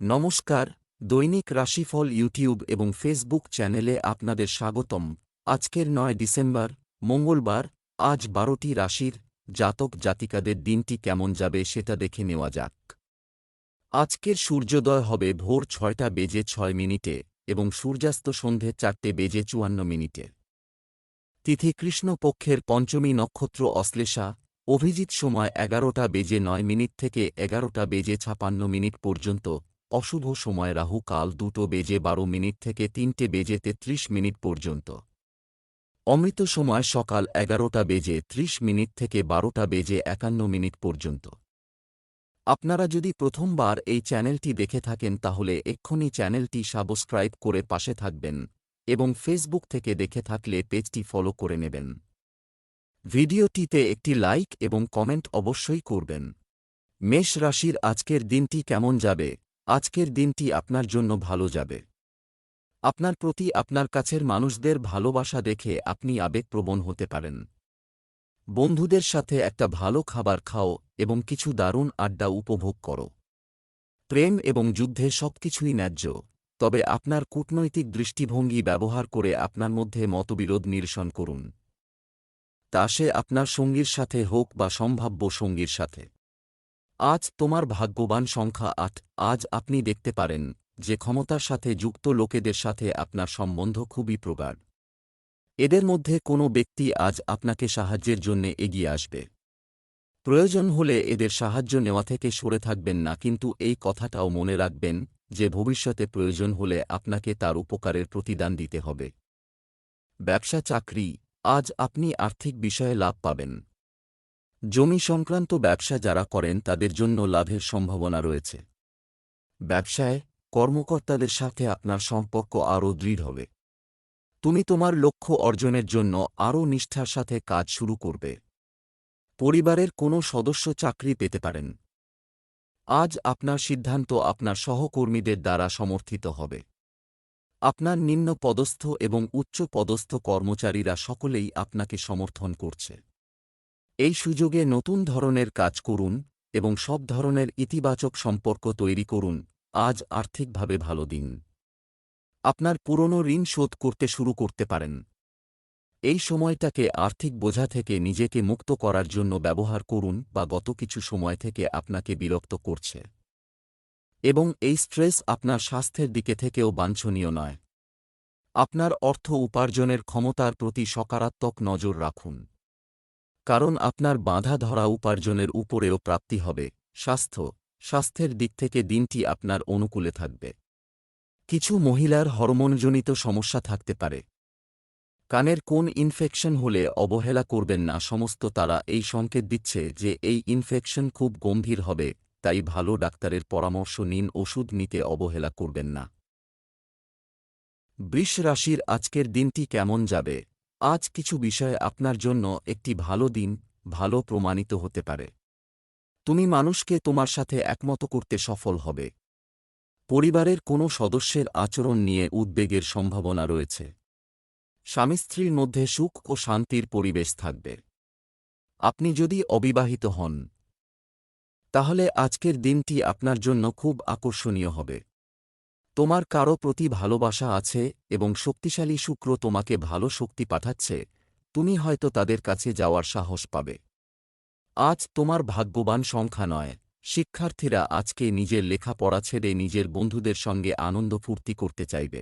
নমস্কার, দৈনিক রাশিফল ইউটিউব এবং ফেসবুক চ্যানেলে আপনাদের স্বাগতম। আজকের নয় ডিসেম্বর, মঙ্গলবার, আজ বারোটি রাশির জাতক জাতিকাদের দিনটি কেমন যাবে সেটা দেখে নেওয়া যাক। আজকের সূর্যোদয় হবে ভোর ছয়টা বেজে ছয় মিনিটে এবং সূর্যাস্ত সন্ধে চারটে বেজে চুয়ান্ন মিনিটে। তিথি কৃষ্ণপক্ষের পঞ্চমী নক্ষত্র অশ্লেষা, অভিজিৎ সময় এগারোটা বেজে নয় মিনিট থেকে এগারোটা বেজে ছাপান্ন মিনিট পর্যন্ত অশুভ সময় রাহু কাল দুটো বেজে বারো মিনিট থেকে তিনটে বেজে তেত্রিশ মিনিট পর্যন্ত। অমৃত সময় সকাল এগারোটা বেজে ত্রিশ মিনিট থেকে বারোটা বেজে একান্ন মিনিট পর্যন্ত। আপনারা যদি প্রথমবার এই চ্যানেলটি দেখে থাকেন তাহলে এক্ষুনি চ্যানেলটি সাবস্ক্রাইব করে পাশে থাকবেন এবং ফেসবুক থেকে দেখে থাকলে পেজটি ফলো করে নেবেন। ভিডিওটিতে একটি লাইক এবং কমেন্ট অবশ্যই করবেন। মেষ রাশির আজকের দিনটি কেমন যাবে? আজকের দিনটি আপনার জন্য ভালো যাবে। আপনার প্রতি আপনার কাছের মানুষদের ভালোবাসা দেখে আপনি আবেগপ্রবণ হতে পারেন। বন্ধুদের সাথে একটা ভালো খাবার খাও এবং কিছু দারুণ আড্ডা উপভোগ করো। প্রেম এবং যুদ্ধে সবকিছুই ন্যায্য, তবে আপনার কূটনৈতিক দৃষ্টিভঙ্গি ব্যবহার করে আপনার মধ্যে মতবিরোধ নিরসন করুন। তা সে আপনার সঙ্গীর সাথে হোক বা সম্ভাব্য সঙ্গীর সাথে। আজ তোমার ভাগ্যবান সংখ্যা আট। আজ আপনি দেখতে পারেন যে ক্ষমতার সাথে যুক্ত লোকেদের সাথে আপনার সম্বন্ধ খুবই প্রগাঢ়। এদের মধ্যে কোনো ব্যক্তি আজ আপনাকে সাহায্যের জন্যে এগিয়ে আসবে। প্রয়োজন হলে এদের সাহায্য নেওয়া থেকে সরে থাকবেন না, কিন্তু এই কথাটাও মনে রাখবেন যে ভবিষ্যতে প্রয়োজন হলে আপনাকে তার উপকারের প্রতিদান দিতে হবে। ব্যবসা চাকরি আজ আপনি আর্থিক বিষয়ে লাভ পাবেন। জমি সংক্রান্ত ব্যবসা যারা করেন তাদের জন্য লাভের সম্ভাবনা রয়েছে। ব্যবসায় কর্মকর্তাদের সাথে আপনার সম্পর্ক আরও দৃঢ় হবে। তুমি তোমার লক্ষ্য অর্জনের জন্য আরও নিষ্ঠার সাথে কাজ শুরু করবে। পরিবারের কোনো সদস্য চাকরি পেতে পারেন। আজ আপনার সিদ্ধান্ত আপনার সহকর্মীদের দ্বারা সমর্থিত হবে। আপনার নিম্ন পদস্থ এবং উচ্চ পদস্থ কর্মচারীরা সকলেই আপনাকে সমর্থন করছে। এই সুযোগে নতুন ধরনের কাজ করুন এবং সব ধরনের ইতিবাচক সম্পর্ক তৈরি করুন। আজ আর্থিকভাবে ভালো দিন। আপনার পুরনো ঋণ শোধ করতে শুরু করতে পারেন। এই সময়টাকে আর্থিক বোঝা থেকে নিজেকে মুক্ত করার জন্য ব্যবহার করুন বা গত কিছু সময় থেকে আপনাকে বিরক্ত করছে। এবং এই স্ট্রেস আপনার স্বাস্থ্যের দিকে থেকেও বাঞ্ছনীয় নয়। আপনার অর্থ উপার্জনের ক্ষমতার প্রতি সকারাত্মক নজর রাখুন। কারণ আপনার বাঁধা ধরা উপার্জনের উপরেও প্রাপ্তি হবে, স্বাস্থ্য, স্বাস্থ্যের দিক থেকে দিনটি আপনার অনুকূলে থাকবে। কিছু মহিলার হরমোনজনিত সমস্যা থাকতে পারে। কানের কোন ইনফেকশন হলে অবহেলা করবেন না, সমস্ত তারা এই সংকেত দিচ্ছে যে এই ইনফেকশন খুব গম্ভীর হবে, তাই ভালো ডাক্তারের পরামর্শ নিন, ওষুধ নিতে অবহেলা করবেন না। বৃষ রাশির আজকের দিনটি কেমন যাবে? আজ কিছু বিষয়ে আপনার জন্য একটি ভালো দিন, ভালো প্রমাণিত হতে পারে। তুমি মানুষকে তোমার সাথে একমত করতে সফল হবে। পরিবারের কোনো সদস্যের আচরণ নিয়ে উদ্বেগের সম্ভাবনা রয়েছে। স্বামী স্ত্রীর মধ্যে সুখ ও শান্তির পরিবেশ থাকবে। আপনি যদি অবিবাহিত হন, তাহলে আজকের দিনটি আপনার জন্য খুব আকর্ষণীয় হবে। তোমার কারও প্রতি ভালোবাসা আছে এবং শক্তিশালী শুক্র তোমাকে ভালো শক্তি পাঠাচ্ছে, তুমি হয়তো তাদের কাছে যাওয়ার সাহস পাবে। আজ তোমার ভাগ্যবান সংখ্যা নয়, শিক্ষার্থীরা আজকে নিজের লেখাপড়া ছেড়ে নিজের বন্ধুদের সঙ্গে আনন্দ ফুর্তি করতে চাইবে।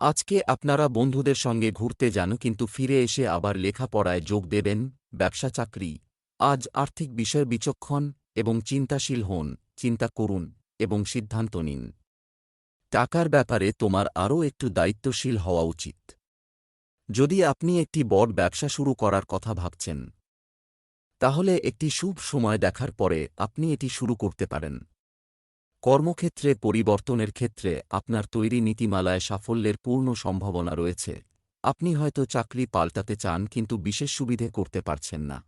আজকে আপনারা বন্ধুদের সঙ্গে ঘুরতে যান কিন্তু ফিরে এসে আবার লেখাপড়ায় যোগ দেবেন, ব্যবসা চাকরি। আজ আর্থিক বিষয় বিচক্ষণ এবং চিন্তাশীল হন, চিন্তা করুন এবং সিদ্ধান্ত নিন। টাকার ব্যাপারে তোমার আরও একটু দায়িত্বশীল হওয়া উচিত। যদি আপনি একটি বড় ব্যবসা শুরু করার কথা ভাবছেন, তাহলে একটি শুভ সময় দেখার পরে আপনি এটি শুরু করতে পারেন। কর্মক্ষেত্রে, পরিবর্তনের ক্ষেত্রে আপনার তৈরি নীতিমালায় সাফল্যের পূর্ণ সম্ভাবনা রয়েছে। আপনি হয়তো চাকরি পাল্টাতে চান, কিন্তু বিশেষ সুবিধে করতে পারছেন না।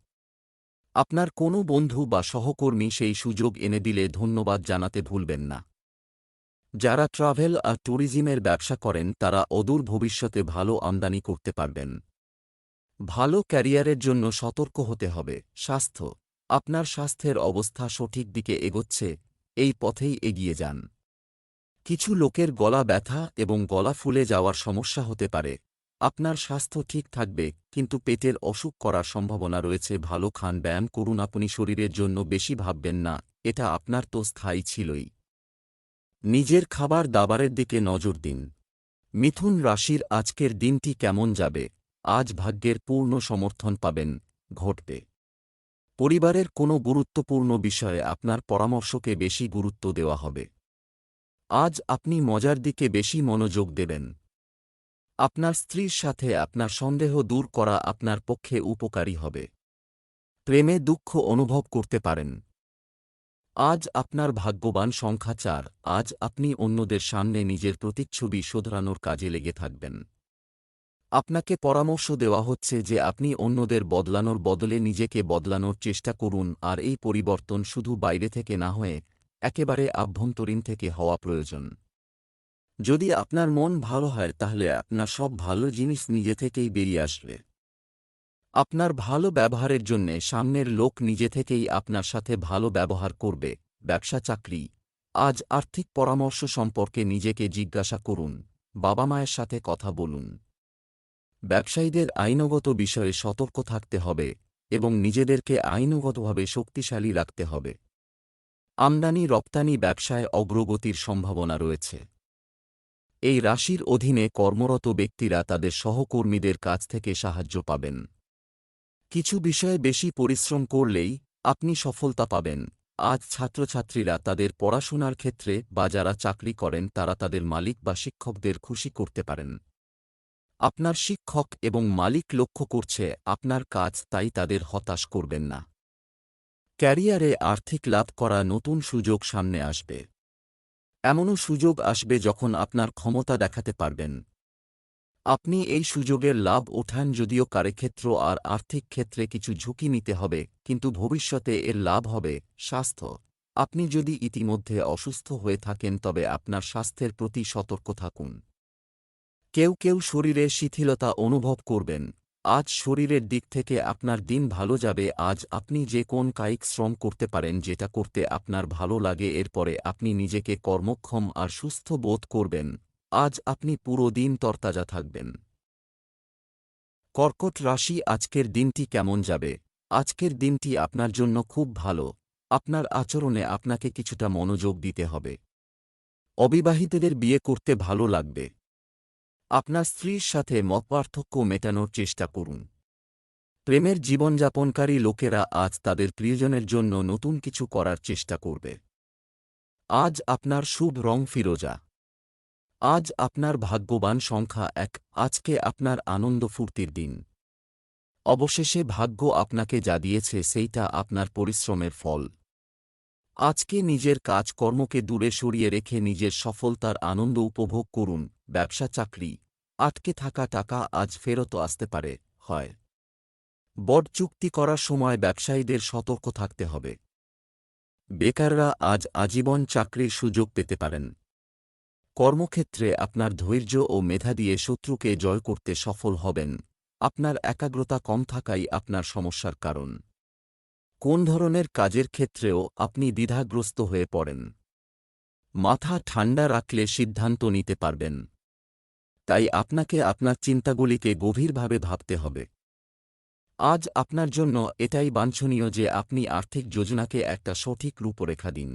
আপনার কোনো বন্ধু বা সহকর্মী সেই সুযোগ এনে দিলে ধন্যবাদ জানাতে ভুলবেন না। যারা ট্রাভেল আর ট্যুরিজমের ব্যবসা করেন, তারা অদূর ভবিষ্যতে ভালো আমদানি করতে পারবেন। ভালো ক্যারিয়ারের জন্য সতর্ক হতে হবে। স্বাস্থ্য। আপনার স্বাস্থ্যের অবস্থা সঠিক দিকে এগোচ্ছে, এই পথেই এগিয়ে যান। কিছু লোকের গলা ব্যথা এবং গলা ফুলে যাওয়ার সমস্যা হতে পারে। আপনার স্বাস্থ্য ঠিক থাকবে, কিন্তু পেটের অসুখ করার সম্ভাবনা রয়েছে। ভালো খান ব্যায়াম করুন, আপনি শরীরের জন্য বেশি ভাববেন না, এটা আপনার তো স্থায়ী ছিলই। নিজের খাবার দাবারের দিকে নজর দিন। মিথুন রাশির আজকের দিনটি কেমন যাবে? আজ ভাগ্যের পূর্ণ সমর্থন পাবেন, ঘটবে। পরিবারের কোনো গুরুত্বপূর্ণ বিষয়ে আপনার পরামর্শকে বেশি গুরুত্ব দেওয়া হবে। আজ আপনি মজার দিকে বেশি মনোযোগ দেবেন। আপনার স্ত্রীর সাথে আপনার সন্দেহ দূর করা আপনার পক্ষে উপকারী হবে। প্রেমে দুঃখ অনুভব করতে পারেন। আজ আপনার ভাগ্যবান সংখ্যা চার। আজ আপনি অন্যদের সামনে নিজের প্রতিচ্ছবি শোধরানোর কাজে লেগে থাকবেন। আপনাকে পরামর্শ দেওয়া হচ্ছে যে আপনি অন্যদের বদলানোর বদলে নিজেকে বদলানোর চেষ্টা করুন, আর এই পরিবর্তন শুধু বাইরে থেকে না হয়ে একেবারে আভ্যন্তরীণ থেকে হওয়া প্রয়োজন। যদি আপনার মন ভালো হয়, তাহলে আপনার সব ভালো জিনিস নিজে থেকেই বেরিয়ে আসবে। আপনার ভালো ব্যবহারের জন্যে সামনের লোক নিজে থেকেই আপনার সাথে ভালো ব্যবহার করবে, ব্যবসা চাকরি। আজ আর্থিক পরামর্শ সম্পর্কে নিজেকে জিজ্ঞাসা করুন, বাবা মায়ের সাথে কথা বলুন। ব্যবসায়ীদের আইনগত বিষয়ে সতর্ক থাকতে হবে এবং নিজেদেরকে আইনগতভাবে শক্তিশালী রাখতে হবে। আমদানি রপ্তানি ব্যবসায় অগ্রগতির সম্ভাবনা রয়েছে। এই রাশির অধীনে কর্মরত ব্যক্তিরা তাদের সহকর্মীদের কাছ থেকে সাহায্য পাবেন। কিছু বিষয়ে বেশি পরিশ্রম করলেই আপনি সফলতা পাবেন। আজ ছাত্রছাত্রীরা তাদের পড়াশোনার ক্ষেত্রে বা যারা চাকরি করেন তারা তাদের মালিক বা শিক্ষকদের খুশি করতে পারেন। আপনার শিক্ষক এবং মালিক লক্ষ্য করছে আপনার কাজ তাই তাদের হতাশ করবেন না। ক্যারিয়ারে আর্থিক লাভ করা নতুন সুযোগ সামনে আসবে। এমনও সুযোগ আসবে যখন আপনার ক্ষমতা দেখাতে পারবেন। আপনি এই সুযোগের লাভ ওঠান যদিও কার্যক্ষেত্র আর আর্থিক ক্ষেত্রে কিছু ঝুঁকি নিতে হবে, কিন্তু ভবিষ্যতে এর লাভ হবে স্বাস্থ্য। আপনি যদি ইতিমধ্যে অসুস্থ হয়ে থাকেন তবে আপনার স্বাস্থ্যের প্রতি সতর্ক থাকুন। কেউ কেউ শরীরে শিথিলতা অনুভব করবেন। আজ শরীরের দিক থেকে আপনার দিন ভালো যাবে, আজ আপনি যে কোন কায়িক শ্রম করতে পারেন যেটা করতে আপনার ভালো লাগে, এরপরে আপনি নিজেকে কর্মক্ষম আর সুস্থ বোধ করবেন। আজ আপনি পুরো দিন তরতাজা থাকবেন। কর্কট রাশি আজকের দিনটি কেমন যাবে? আজকের দিনটি আপনার জন্য খুব ভালো। আপনার আচরণে আপনাকে কিছুটা মনোযোগ দিতে হবে। অবিবাহিতদের বিয়ে করতে ভালো লাগবে। আপনার স্ত্রীর সাথে মতপার্থক্য মেটানোর চেষ্টা করুন। প্রেমের জীবনযাপনকারী লোকেরা আজ তাদের প্রিয়জনের জন্য নতুন কিছু করার চেষ্টা করবে। আজ আপনার শুভ রং ফিরোজা। আজ আপনার ভাগ্যবান সংখ্যা এক, আজকে আপনার আনন্দ ফুর্তির দিন। অবশেষে ভাগ্য আপনাকে যা দিয়েছে সেইটা আপনার পরিশ্রমের ফল। আজকে নিজের কাজকর্মকে দূরে সরিয়ে রেখে নিজের সফলতার আনন্দ উপভোগ করুন, ব্যবসা, চাকরি, আটকে থাকা টাকা আজ ফেরত আসতে পারে, হয়। বট চুক্তি করার সময় ব্যবসায়ীদের সতর্ক থাকতে হবে। বেকাররা আজ আজীবন চাকরির সুযোগ পেতে পারেন। কর্মক্ষেত্রে আপনার ধৈর্য ও মেধা দিয়ে শত্রুকে জয় করতে সফল হবেন। আপনার একাগ্রতা কম থাকাই আপনার সমস্যার কারণ। কোন ধরনের কাজের ক্ষেত্রেও আপনি দ্বিধাগ্রস্ত হয়ে পড়েন। মাথা ঠান্ডা রাখলে সিদ্ধান্ত নিতে পারবেন। তাই আপনাকে আপনার চিন্তাগুলিকে গভীরভাবে ভাবতে হবে। আজ আপনার জন্য এটাই বাঞ্ছনীয় যে আপনি আর্থিক যোজনাকে একটা সঠিক রূপরেখা দিন।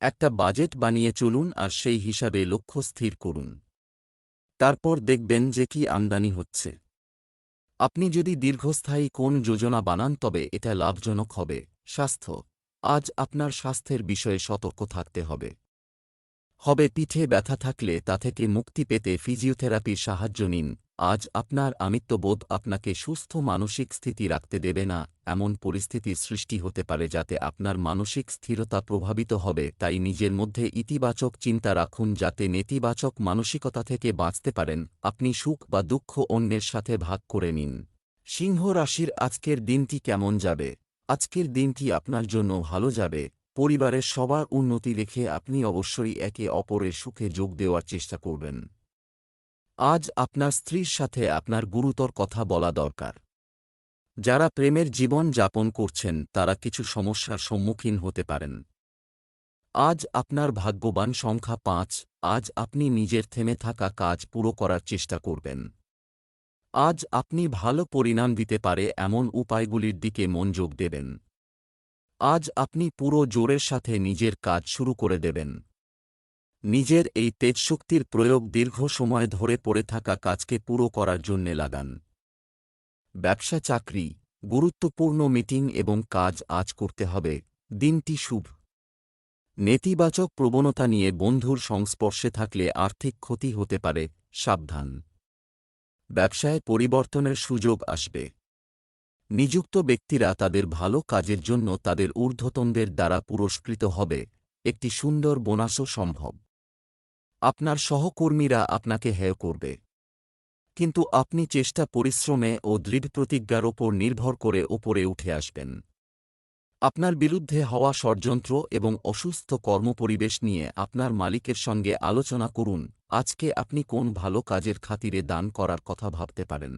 একটা বাজেট বানিয়ে চলুন আর সেই হিসাবে লক্ষ্য স্থির করুন। তারপর দেখবেন যে কি আমদানি হচ্ছে। আপনি যদি দীর্ঘস্থায়ী কোন যোজনা বানান তবে এটা লাভজনক হবে। স্বাস্থ্য। আজ আপনার স্বাস্থ্যের বিষয়ে সতর্ক থাকতে হবে। হবে পিঠে ব্যথা থাকলে তা থেকে মুক্তি পেতে ফিজিওথেরাপির সাহায্য নিন। আজ আপনার আমিত্ববোধ আপনাকে সুস্থ মানসিক স্থিতি রাখতে দেবে না, এমন পরিস্থিতির সৃষ্টি হতে পারে যাতে আপনার মানসিক স্থিরতা প্রভাবিত হবে, তাই নিজের মধ্যে ইতিবাচক চিন্তা রাখুন যাতে নেতিবাচক মানসিকতা থেকে বাঁচতে পারেন, আপনি সুখ বা দুঃখ অন্যের সাথে ভাগ করে নিন। সিংহ রাশির আজকের দিনটি কেমন যাবে? আজকের দিনটি আপনার জন্য ভালো যাবে। পরিবারের সবার উন্নতি রেখে আপনি অবশ্যই একে অপরের সুখে যোগ দেওয়ার চেষ্টা করবেন। আজ আপনার স্ত্রীর সাথে আপনার গুরুতর কথা বলা দরকার। যারা প্রেমের জীবন যাপন করছেন, তারা কিছু সমস্যার সম্মুখীন হতে পারেন। আজ আপনার ভাগ্যবান সংখ্যা পাঁচ, আজ আপনি নিজের থেমে থাকা কাজ পুরো করার চেষ্টা করবেন। আজ আপনি ভালো পরিণাম দিতে পারে এমন উপায়গুলির দিকে মনোযোগ দেবেন। আজ আপনি পুরো জোরের সাথে নিজের কাজ শুরু করে দেবেন। নিজের এই তেজশক্তির প্রয়োগ দীর্ঘ সময় ধরে পড়ে থাকা কাজকে পুরো করার জন্যে লাগান। ব্যবসা চাকরি, গুরুত্বপূর্ণ মিটিং এবং কাজ আজ করতে হবে। দিনটি শুভ। নেতিবাচক প্রবণতা নিয়ে বন্ধুর সংস্পর্শে থাকলে আর্থিক ক্ষতি হতে পারে, সাবধান। ব্যবসায় পরিবর্তনের সুযোগ আসবে। নিযুক্ত ব্যক্তিরা তাদের ভালো কাজের জন্য তাদের ঊর্ধ্বতনদের দ্বারা পুরস্কৃত হবে। একটি সুন্দর বোনাসও সম্ভব। আপনার সহকর্মীরা আপনাকে হেয় করবে। কিন্তু আপনি চেষ্টা পরিশ্রমে ও দৃঢ় প্রতিজ্ঞার ওপর নির্ভর করে ওপরে উঠে আসবেন। আপনার বিরুদ্ধে হওয়া ষড়যন্ত্র এবং অসুস্থ কর্মপরিবেশ নিয়ে আপনার মালিকের সঙ্গে আলোচনা করুন, আজকে আপনি কোন ভালো কাজের খাতিরে দান করার কথা ভাবতে পারেন।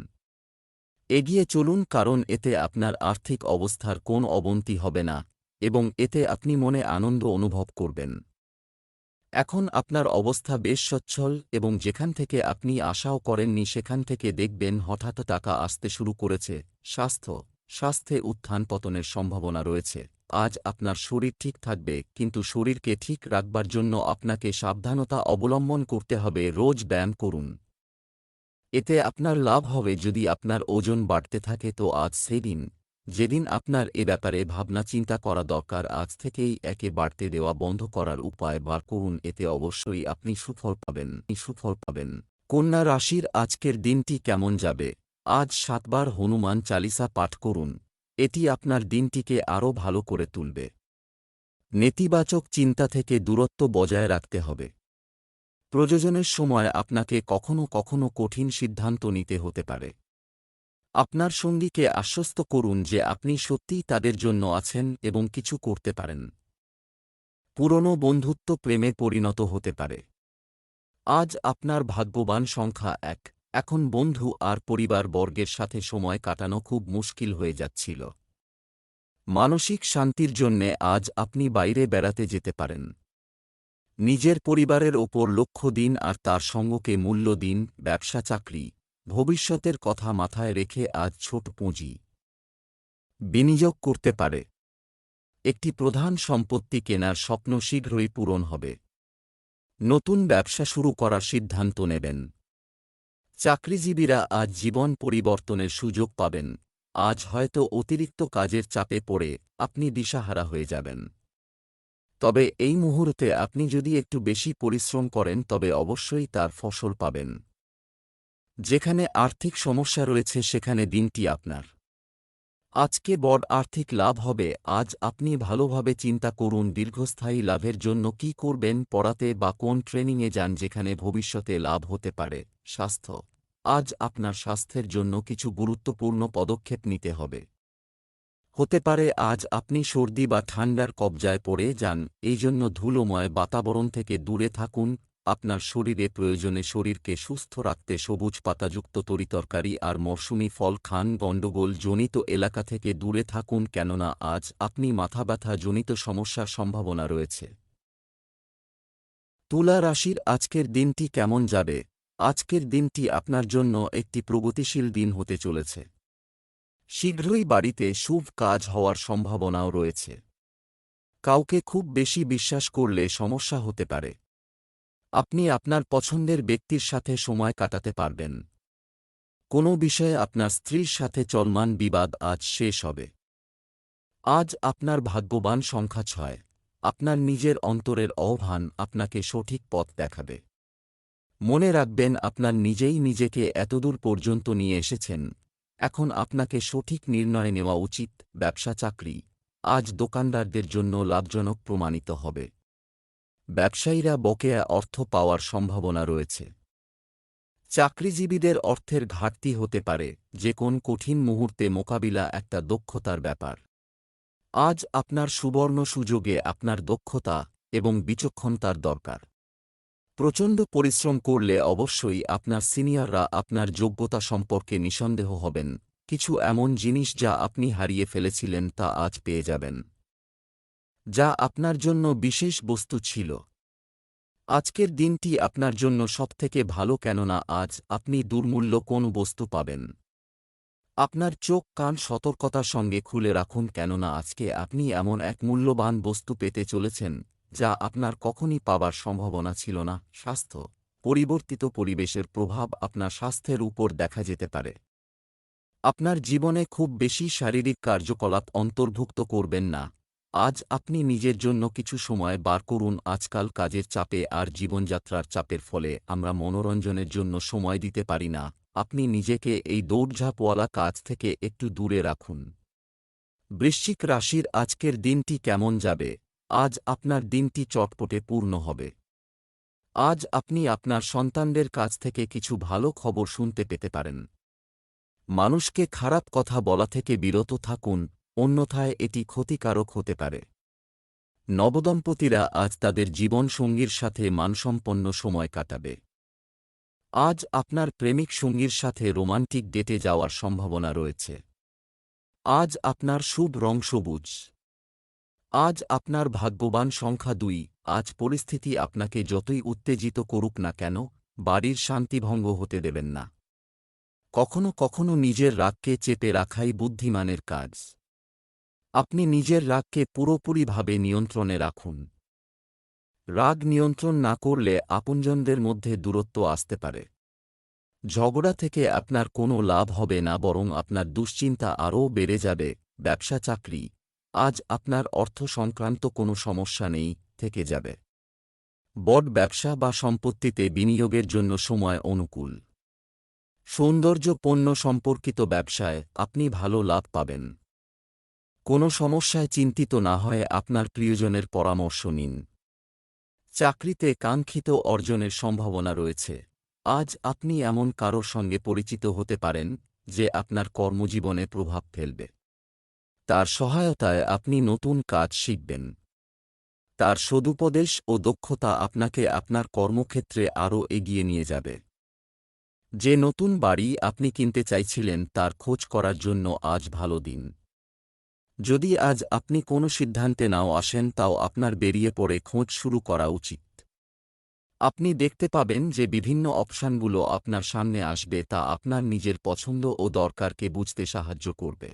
এগিয়ে চলুন কারণ এতে আপনার আর্থিক অবস্থার কোন অবনতি হবে না, এবং এতে আপনি মনে আনন্দ অনুভব করবেন। এখন আপনার অবস্থা বেশ সচ্ছল এবং যেখান থেকে আপনি আশাও করেননি সেখান থেকে দেখবেন হঠাৎ টাকা আসতে শুরু করেছে। স্বাস্থ্য, স্বাস্থ্যে উত্থান পতনের সম্ভাবনা রয়েছে। আজ আপনার শরীর ঠিক থাকবে, কিন্তু শরীরকে ঠিক রাখবার জন্য আপনাকে সাবধানতা অবলম্বন করতে হবে, রোজ ব্যায়াম করুন। এতে আপনার লাভ হবে, যদি আপনার ওজন বাড়তে থাকে তো আজ সেই দিন। যেদিন আপনার এ ব্যাপারে ভাবনা চিন্তা করা দরকার, আজ থেকেই একে বাড়তে দেওয়া বন্ধ করার উপায় বার করুন। এতে অবশ্যই আপনি সুফল পাবেন। সুফল পাবেন। কন্যা রাশির আজকের দিনটি কেমন যাবে? আজ সাতবার হনুমান চালিসা পাঠ করুন। এটি আপনার দিনটিকে আরও ভালো করে তুলবে। নেতিবাচক চিন্তা থেকে দূরত্ব বজায় রাখতে হবে। প্রযোজনের সময় আপনাকে কখনো কখনো কঠিন সিদ্ধান্ত নিতে হতে পারে। আপনার সঙ্গীকে আশ্বস্ত করুন যে আপনি সত্যিই তাদের জন্য আছেন এবং কিছু করতে পারেন। পুরনো বন্ধুত্ব প্রেমে পরিণত হতে পারে। আজ আপনার ভাগ্যবান সংখ্যা এক। এখন বন্ধু আর পরিবার বর্গের সাথে সময় কাটানো খুব মুশকিল হয়ে যাচ্ছিল। মানসিক শান্তির জন্যে আজ আপনি বাইরে বেড়াতে যেতে পারেন। নিজের পরিবারের ওপর লক্ষ্য দিন আর তার সঙ্গকে মূল্য দিন, ব্যবসা, চাকরি। ভবিষ্যতের কথা মাথায় রেখে আজ ছোট পুঁজি বিনিয়োগ করতে পারে। একটি প্রধান সম্পত্তি কেনার স্বপ্ন শীঘ্রই পূরণ হবে। নতুন ব্যবসা শুরু করার সিদ্ধান্ত নেবেন। চাকরিজীবীরা আজ জীবন পরিবর্তনের সুযোগ পাবেন। আজ হয়তো অতিরিক্ত কাজের চাপে পড়ে আপনি দিশাহারা হয়ে যাবেন। তবে এই মুহূর্তে আপনি যদি একটু বেশি পরিশ্রম করেন তবে অবশ্যই তার ফসল পাবেন। যেখানে আর্থিক সমস্যা রয়েছে সেখানে দিনটি আপনার। আজকে বড় আর্থিক লাভ হবে, আজ আপনি ভালোভাবে চিন্তা করুন দীর্ঘস্থায়ী লাভের জন্য কি করবেন পড়াতে বা কোন ট্রেনিংয়ে যান যেখানে ভবিষ্যতে লাভ হতে পারে। স্বাস্থ্য। আজ আপনার স্বাস্থ্যের জন্য কিছু গুরুত্বপূর্ণ পদক্ষেপ নিতে হবে। হতে পারে আজ আপনি সর্দি বা ঠান্ডার কবজায় পড়ে যান এই জন্য ধুলোময় বাতাবরণ থেকে দূরে থাকুন আপনার শরীরে প্রয়োজনে শরীরকে সুস্থ রাখতে সবুজ পাতাযুক্ত তরিতরকারি আর মরশুমি ফল খান গণ্ডগোল জনিত এলাকা থেকে দূরে থাকুন কেননা আজ আপনি মাথা ব্যথা জনিত সমস্যার সম্ভাবনা রয়েছে। তুলা রাশির আজকের দিনটি কেমন যাবে? আজকের দিনটি আপনার জন্য একটি প্রগতিশীল দিন হতে চলেছে। শীঘ্রই বাড়িতে শুভ কাজ হওয়ার সম্ভাবনাও রয়েছে। কাউকে খুব বেশি বিশ্বাস করলে সমস্যা হতে পারে। আপনি আপনার পছন্দের ব্যক্তির সাথে সময় কাটাতে পারবেন। কোনো বিষয়ে আপনার স্ত্রীর সাথে চলমান বিবাদ আজ শেষ হবে। আজ আপনার ভাগ্যবান সংখ্যা ছয়। আপনার নিজের অন্তরের অভান আপনাকে সঠিক পথ দেখাবে। মনে রাখবেন, আপনার নিজেই নিজেকে এতদূর পর্যন্ত নিয়ে এসেছেন। এখন আপনাকে সঠিক নির্ণয় নেওয়া উচিত ব্যবসা চাকরি আজ দোকানদারদের জন্য লাভজনক প্রমাণিত হবে। ব্যবসায়ীরা বকেয়া অর্থ পাওয়ার সম্ভাবনা রয়েছে। চাকরিজীবীদের অর্থের ঘাটতি হতে পারে, যে কোন কঠিন মুহূর্তে মোকাবিলা একটা দক্ষতার ব্যাপার। আজ আপনার সুবর্ণ সুযোগে আপনার দক্ষতা এবং বিচক্ষণতার দরকার। প্রচণ্ড পরিশ্রম করলে অবশ্যই আপনার সিনিয়ররা আপনার যোগ্যতা সম্পর্কে নিঃসন্দেহ হবেন। কিছু এমন জিনিস যা আপনি হারিয়ে ফেলেছিলেন তা আজ পেয়ে যাবেন। যা আপনার জন্য বিশেষ বস্তু ছিল। আজকের দিনটি আপনার জন্য সবথেকে ভালো কেননা আজ আপনি দুর্মূল্য কোন বস্তু পাবেন। আপনার চোখ কান সতর্কতার সঙ্গে খুলে রাখুন কেননা আজকে আপনি এমন এক মূল্যবান বস্তু পেতে চলেছেন, যা আপনার কখনই পাবার সম্ভাবনা ছিল না। স্বাস্থ্য, পরিবর্তিত পরিবেশের প্রভাব আপনার স্বাস্থ্যের উপর দেখা যেতে পারে। আপনার জীবনে খুব বেশি শারীরিক কার্যকলাপ অন্তর্ভুক্ত করবেন না। আজ আপনি নিজের জন্য কিছু সময় বার করুন আজকাল কাজের চাপে আর জীবনযাত্রার চাপের ফলে আমরা মনোরঞ্জনের জন্য সময় দিতে পারি না। আপনি নিজেকে এই দৌড়ঝাঁপওয়ালা কাজ থেকে একটু দূরে রাখুন। বৃশ্চিক রাশির আজকের দিনটি কেমন যাবে? আজ আপনার দিনটি চটপটে পূর্ণ হবে। আজ আপনি আপনার সন্তানদের কাছ থেকে কিছু ভালো খবর শুনতে পেতে পারেন। মানুষকে খারাপ কথা বলা থেকে বিরত থাকুন অন্যথায় এটি ক্ষতিকারক হতে পারে। নবদম্পতিরা আজ তাদের জীবনসঙ্গীর সাথে মানসম্পন্ন সময় কাটাবে। আজ আপনার প্রেমিক সঙ্গীর সাথে রোমান্টিক ডেটে যাওয়ার সম্ভাবনা রয়েছে। আজ আপনার শুভ রং সবুজ। আজ আপনার ভাগ্যবান সংখ্যা দুই। আজ পরিস্থিতি আপনাকে যতই উত্তেজিত করুক না কেন, বাড়ির শান্তিভঙ্গ হতে দেবেন না। কখনো কখনো নিজের রাগকে চেপে রাখাই বুদ্ধিমানের কাজ। আপনি নিজের রাগকে পুরোপুরিভাবে নিয়ন্ত্রণে রাখুন। রাগ নিয়ন্ত্রণ না করলে আপনজনদের মধ্যে দূরত্ব আসতে পারে। ঝগড়া থেকে আপনার কোনো লাভ হবে না, বরং আপনার দুশ্চিন্তা আরও বেড়ে যাবে। ব্যবসা, চাকরি, আজ আপনার অর্থ সংক্রান্ত কোনো সমস্যা নেই, থেকে যাবে। বড ব্যবসা বা সম্পত্তিতে বিনিয়োগের জন্য সময় অনুকূল। সৌন্দর্য পণ্য সম্পর্কিত ব্যবসায় আপনি ভালো লাভ পাবেন। কোনো সমস্যায় চিন্তিত না হয়ে আপনার প্রিয়জনের পরামর্শ নিন। চাকরিতে কাঙ্ক্ষিত অর্জনের সম্ভাবনা রয়েছে। আজ আপনি এমন কারোর সঙ্গে পরিচিত হতে পারেন, যে আপনার কর্মজীবনে প্রভাব ফেলবে। তার সহায়তায় আপনি নতুন কাজ শিখবেন। তার সদুপদেশ ও দক্ষতা আপনাকে আপনার কর্মক্ষেত্রে আরও এগিয়ে নিয়ে যাবে। যে নতুন বাড়ি আপনি কিনতে চাইছিলেন, তার খোঁজ করার জন্য আজ ভালো দিন। যদি আজ আপনি কোনো সিদ্ধান্তে নাও আসেন, তাও আপনার বেরিয়ে পড়ে খোঁজ শুরু করা উচিত। আপনি দেখতে পাবেন যে বিভিন্ন অপশানগুলো আপনার সামনে আসবে, তা আপনার নিজের পছন্দ ও দরকারকে বুঝতে সাহায্য করবে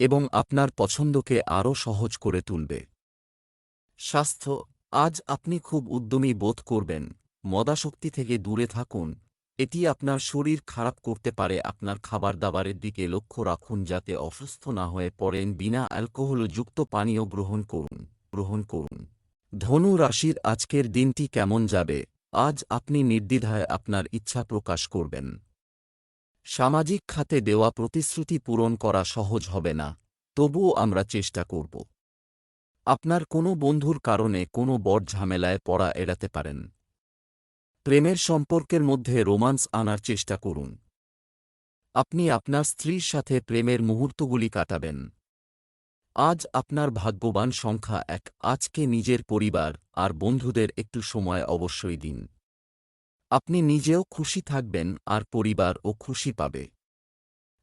এবং আপনার পছন্দকে আরও সহজ করে তুলবে। স্বাস্থ্য, আজ আপনি খুব উদ্যমী বোধ করবেন, মদাশক্তি থেকে দূরে থাকুন এটি আপনার শরীর খারাপ করতে পারে। আপনার খাবার দাবারের দিকে লক্ষ্য রাখুন যাতে অসুস্থ না হয়ে পড়েন বিনা অ্যালকোহলযুক্ত পানীয় গ্রহণ করুন। গ্রহণ করুন। ধনু রাশির আজকের দিনটি কেমন যাবে? আজ আপনি নির্দ্বিধায় আপনার ইচ্ছা প্রকাশ করবেন। সামাজিক খাতে দেওয়া প্রতিশ্রুতি পূরণ করা সহজ হবে না। তবুও আমরা চেষ্টা করব। আপনার কোনো বন্ধুর কারণে কোনো বড় ঝামেলায় পড়া এড়াতে পারেন। প্রেমের সম্পর্কের মধ্যে রোমান্স আনার চেষ্টা করুন। আপনি আপনার স্ত্রীর সাথে প্রেমের মুহূর্তগুলি কাটাবেন। আজ আপনার ভাগ্যবান সংখ্যা এক, আজকে নিজের পরিবার আর বন্ধুদের একটু সময় অবশ্যই দিন। আপনি নিজেও খুশি থাকবেন আর পরিবারও খুশি পাবে।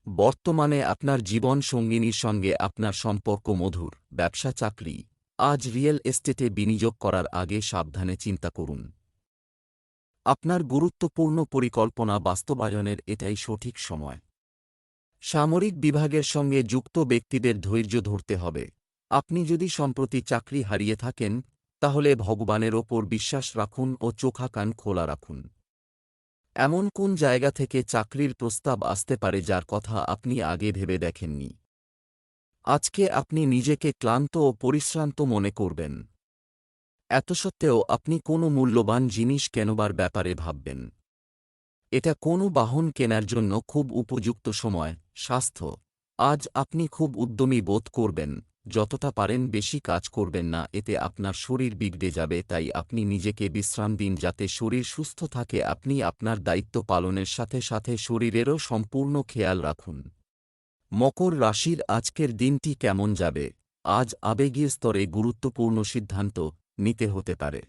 বর্তমানে আপনার জীবন সঙ্গিনীর সঙ্গে আপনার সম্পর্ক মধুর, ব্যবসা চাকরি, আজ রিয়েল এস্টেটে বিনিয়োগ করার আগে সাবধানে চিন্তা করুন। আপনার গুরুত্বপূর্ণ পরিকল্পনা বাস্তবায়নের এটাই সঠিক সময়। সামরিক বিভাগের সঙ্গে যুক্ত ব্যক্তিদের ধৈর্য ধরতে হবে। আপনি যদি সম্প্রতি চাকরি হারিয়ে থাকেন, তাহলে ভগবানের ওপর বিশ্বাস রাখুন ও চোখা কান খোলা রাখুন। এমন কোন জায়গা থেকে চাকরির প্রস্তাব আসতে পারে যার কথা আপনি আগে ভেবে দেখেননি? আজকে আপনি নিজেকে ক্লান্ত ও পরিশ্রান্ত মনে করবেন। এত সত্ত্বেও আপনি কোনো মূল্যবান জিনিস কেনবার ব্যাপারে ভাববেন। এটা কোনো বাহন কেনার জন্য খুব উপযুক্ত সময়, স্বাস্থ্য। আজ আপনি খুব উদ্যমী বোধ করবেন, যতটা পারেন বেশি কাজ করবেন না, এতে আপনার শরীর বিগড়ে যাবে, তাই আপনি নিজেকে বিশ্রাম দিন যাতে শরীর সুস্থ থাকে, আপনি আপনার দায়িত্ব পালনের সাথে সাথে শরীরেরও সম্পূর্ণ খেয়াল রাখুন। মকর রাশির আজকের দিনটি কেমন যাবে? আজ আবেগীয় স্তরে গুরুত্বপূর্ণ সিদ্ধান্ত নিতে হতে পারে।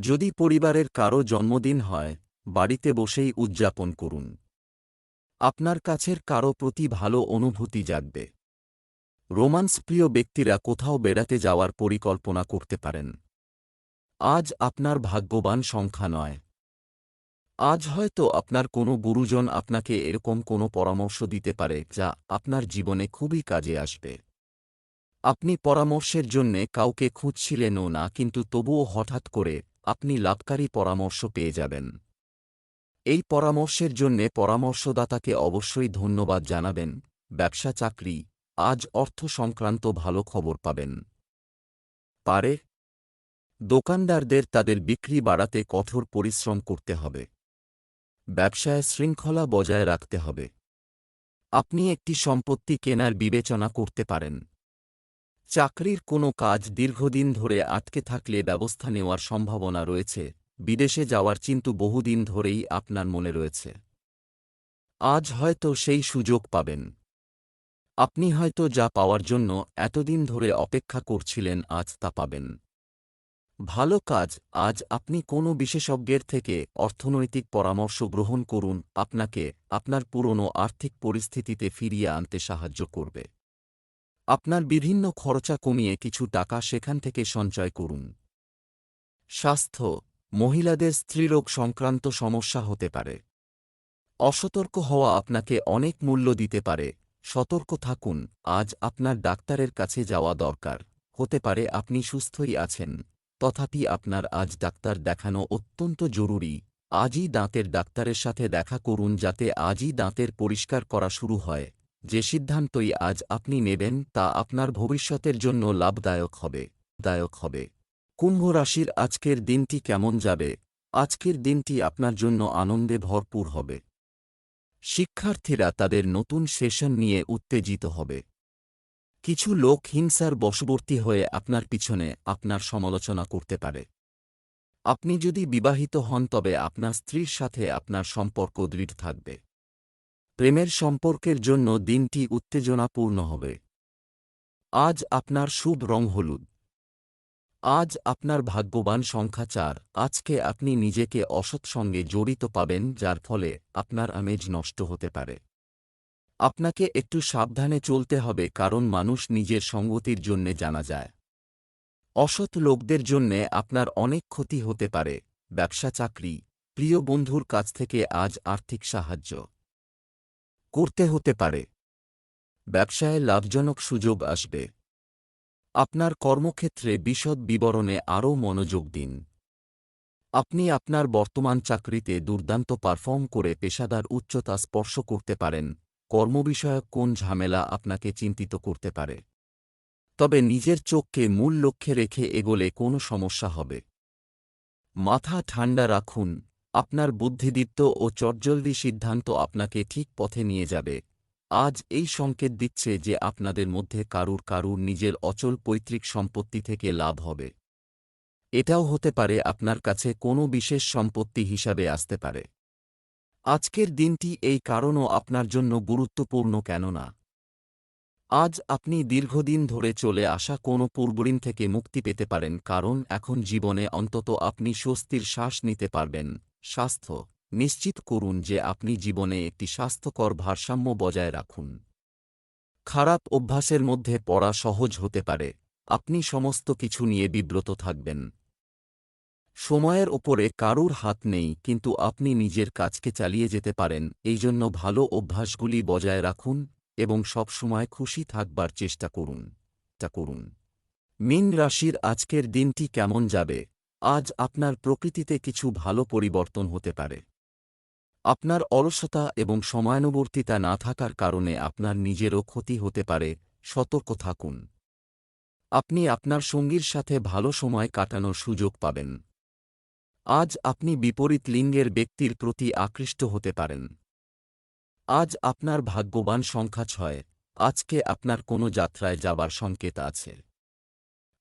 যদি পরিবারের কারও জন্মদিন হয়, বাড়িতে বসেই উদযাপন করুন। আপনার কাছের কারও প্রতি ভালো অনুভূতি জাগবে। রোমান্স প্রিয় ব্যক্তিরা কোথাও বেড়াতে যাওয়ার পরিকল্পনা করতে পারেন। আজ আপনার ভাগ্যবান সংখ্যা নয়। আজ হয়তো আপনার কোনো গুরুজন আপনাকে এরকম কোনো পরামর্শ দিতে পারে যা আপনার জীবনে খুবই কাজে আসবে। আপনি পরামর্শের জন্যে কাউকে খুঁজছিলেনও না, কিন্তু তবুও হঠাৎ করে আপনি লাভকারী পরামর্শ পেয়ে যাবেন। এই পরামর্শের জন্যে পরামর্শদাতাকে অবশ্যই ধন্যবাদ জানাবেন। ব্যবসা চাকরি, আজ অর্থ সংক্রান্ত ভালো খবর পাবেন। পারে। দোকানদারদের তাদের বিক্রি বাড়াতে কঠোর পরিশ্রম করতে হবে। ব্যবসায় শৃঙ্খলা বজায় রাখতে হবে। আপনি একটি সম্পত্তি কেনার বিবেচনা করতে পারেন। চাকরির কোনো কাজ দীর্ঘদিন ধরে আটকে থাকলে ব্যবস্থা নেওয়ার সম্ভাবনা রয়েছে। বিদেশে যাওয়ার চিন্তু বহুদিন ধরেই আপনার মনে রয়েছে। আজ হয়তো সেই সুযোগ পাবেন। আপনি হয়তো যা পাওয়ার জন্য এতদিন ধরে অপেক্ষা করছিলেন আজ তা পাবেন। ভালো কাজ, আজ আপনি কোনো বিশেষজ্ঞের থেকে অর্থনৈতিক পরামর্শ গ্রহণ করুন, আপনাকে আপনার পুরনো আর্থিক পরিস্থিতিতে ফিরিয়ে আনতে সাহায্য করবে। আপনার বিভিন্ন খরচা কমিয়ে কিছু টাকা সেখান থেকে সঞ্চয় করুন। স্বাস্থ্য, মহিলাদের স্ত্রীরোগ সংক্রান্ত সমস্যা হতে পারে। অসতর্ক হওয়া আপনাকে অনেক মূল্য দিতে পারে। সতর্ক থাকুন, আজ আপনার ডাক্তারের কাছে যাওয়া দরকার। হতে পারে আপনি সুস্থই আছেন। তথাপি আপনার আজ ডাক্তার দেখানো অত্যন্ত জরুরি। আজই দাঁতের ডাক্তারের সাথে দেখা করুন যাতে আজই দাঁতের পরিষ্কার করা শুরু হয়। যে সিদ্ধান্তই আজ আপনি নেবেন তা আপনার ভবিষ্যতের জন্য লাভদায়ক হবে, দায়ক হবে। কুম্ভ রাশির আজকের দিনটি কেমন যাবে? আজকের দিনটি আপনার জন্য আনন্দে ভরপুর হবে। শিক্ষার্থীরা তাদের নতুন সেশন নিয়ে উত্তেজিত হবে। কিছু লোক হিংসার বশবর্তী হয়ে আপনার পিছনে আপনার সমালোচনা করতে পারে। আপনি যদি বিবাহিত হন তবে আপনার স্ত্রীর সাথে আপনার সম্পর্ক দৃঢ় থাকবে। প্রেমের সম্পর্কের জন্য দিনটি উত্তেজনাপূর্ণ হবে। আজ আপনার শুভ রং হলুদ। আজ আপনার ভাগ্যবান সংখ্যা চার। আজকে আপনি নিজেকে অসৎ সঙ্গে জড়িত পাবেন, যার ফলে আপনার আমেজ নষ্ট হতে পারে। আপনাকে একটু সাবধানে চলতে হবে, কারণ মানুষ নিজের সঙ্গতির জন্যে জানা যায়। অসৎ লোকদের জন্যে আপনার অনেক ক্ষতি হতে পারে। ব্যবসা, চাকরি। প্রিয় বন্ধুর কাছ থেকে আজ আর্থিক সাহায্য। করতে হতে পারে। ব্যবসায় লাভজনক সুযোগ আসবে। আপনার কর্মক্ষেত্রে বিশদ বিবরণে আরও মনোযোগ দিন। আপনি আপনার বর্তমান চাকরিতে দুর্দান্ত পারফর্ম করে পেশাদার উচ্চতা স্পর্শ করতে পারেন। কর্মবিষয়ক কোন ঝামেলা আপনাকে চিন্তিত করতে পারে। তবে নিজের চোখকে মূল লক্ষ্যে রেখে এগোলে কোনো সমস্যা হবে। মাথা ঠান্ডা রাখুন। আপনার বুদ্ধিদীপ্ত ও চটজলদি সিদ্ধান্ত আপনাকে ঠিক পথে নিয়ে যাবে। আজ এই সংকেত দিচ্ছে যে আপনাদের মধ্যে কারুর কারুর নিজের অচল পৈতৃক সম্পত্তি থেকে লাভ হবে। এটাও হতে পারে আপনার কাছে কোনো বিশেষ সম্পত্তি হিসাবে আসতে পারে। আজকের দিনটি এই কারণও আপনার জন্য গুরুত্বপূর্ণ কেননা, আজ আপনি দীর্ঘদিন ধরে চলে আসা কোনো পূর্বঋণ থেকে মুক্তি পেতে পারেন, কারণ এখন জীবনে অন্তত আপনি স্বস্তির শ্বাস নিতে পারবেন। স্বাস্থ্য। নিশ্চিত করুন যে আপনি জীবনে একটি স্বাস্থ্যকর ভারসাম্য বজায় রাখুন। খারাপ অভ্যাসের মধ্যে পড়া সহজ হতে পারে। আপনি সমস্ত কিছু নিয়ে বিব্রত থাকবেন। সময়ের ওপরে কারুর হাত নেই, কিন্তু আপনি নিজের কাজকে চালিয়ে যেতে পারেন। এই জন্য ভালো অভ্যাসগুলি বজায় রাখুন এবং সবসময় খুশি থাকবার চেষ্টা করুন। তা করুন। মিন রাশির আজকের দিনটি কেমন যাবে? আজ আপনার প্রকৃতিতে কিছু ভালো পরিবর্তন হতে পারে। আপনার অলসতা এবং সময়ানুবর্তিতা না থাকার কারণে আপনার নিজেরও ক্ষতি হতে পারে, সতর্ক থাকুন। আপনি আপনার সঙ্গীর সাথে ভালো সময় কাটানোর সুযোগ পাবেন। আজ আপনি বিপরীত লিঙ্গের ব্যক্তির প্রতি আকৃষ্ট হতে পারেন। আজ আপনার ভাগ্যবান সংখ্যা ছয়, আজকে আপনার কোনো যাত্রায় যাবার সংকেত আছে।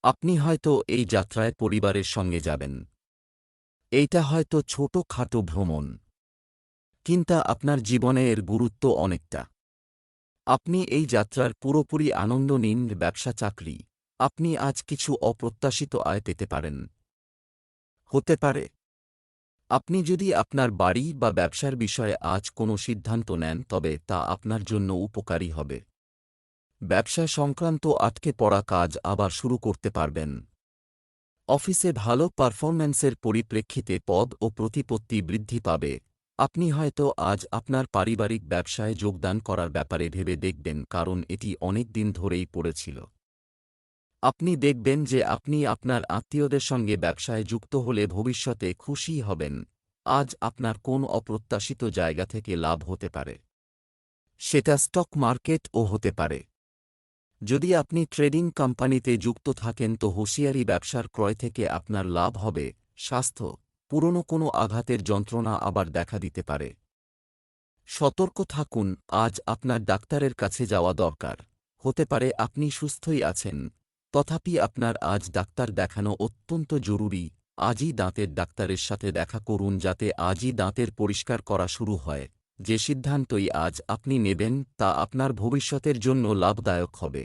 আপনি হয়তো এই যাত্রায় পরিবারের সঙ্গে যাবেন। এইটা হয়তো ছোট খাটো ভ্রমণ। কিন্তু আপনার জীবনে এর গুরুত্ব অনেকটা। আপনি এই যাত্রার পুরোপুরি আনন্দ নিন ব্যবসা চাকরি। আপনি আজ কিছু অপ্রত্যাশিত আয় পেতে পারেন। হতে পারে। আপনি যদি আপনার বাড়ি বা ব্যবসার বিষয়ে আজ কোনো সিদ্ধান্ত নেন, তবে তা আপনার জন্য উপকারী হবে। ব্যবসা সংক্রান্ত আটকে পড়া কাজ আবার শুরু করতে পারবেন। অফিসে ভালো পারফরম্যান্সের পরিপ্রেক্ষিতে পদ ও প্রতিপত্তি বৃদ্ধি পাবে। আপনি হয়তো আজ আপনার পারিবারিক ব্যবসায় যোগদান করার ব্যাপারে ভেবে দেখবেন, কারণ এটি অনেক দিন ধরেই পড়েছিল। আপনি দেখবেন যে আপনি আপনার আত্মীয়দের সঙ্গে ব্যবসায় যুক্ত হলে ভবিষ্যতে খুশি হবেন। আজ আপনার কোন অপ্রত্যাশিত জায়গা থেকে লাভ হতে পারে। সেটা স্টক মার্কেটও হতে পারে। যদি আপনি ট্রেডিং কোম্পানিতে যুক্ত থাকেন তো হুঁশিয়ারি ব্যবসার ক্রয় থেকে আপনার লাভ হবে, স্বাস্থ্য, পুরনো কোনো আঘাতের যন্ত্রণা আবার দেখা দিতে পারে। সতর্ক থাকুন, আজ আপনার ডাক্তারের কাছে যাওয়া দরকার। হতে পারে আপনি সুস্থই আছেন, তথাপি আপনার আজ ডাক্তার দেখানো অত্যন্ত জরুরি, আজই দাঁতের ডাক্তারের সাথে দেখা করুন যাতে আজই দাঁতের পরিষ্কার করা শুরু হয়। যে সিদ্ধান্তই আজ আপনি নেবেন তা আপনার ভবিষ্যতের জন্য লাভদায়ক হবে।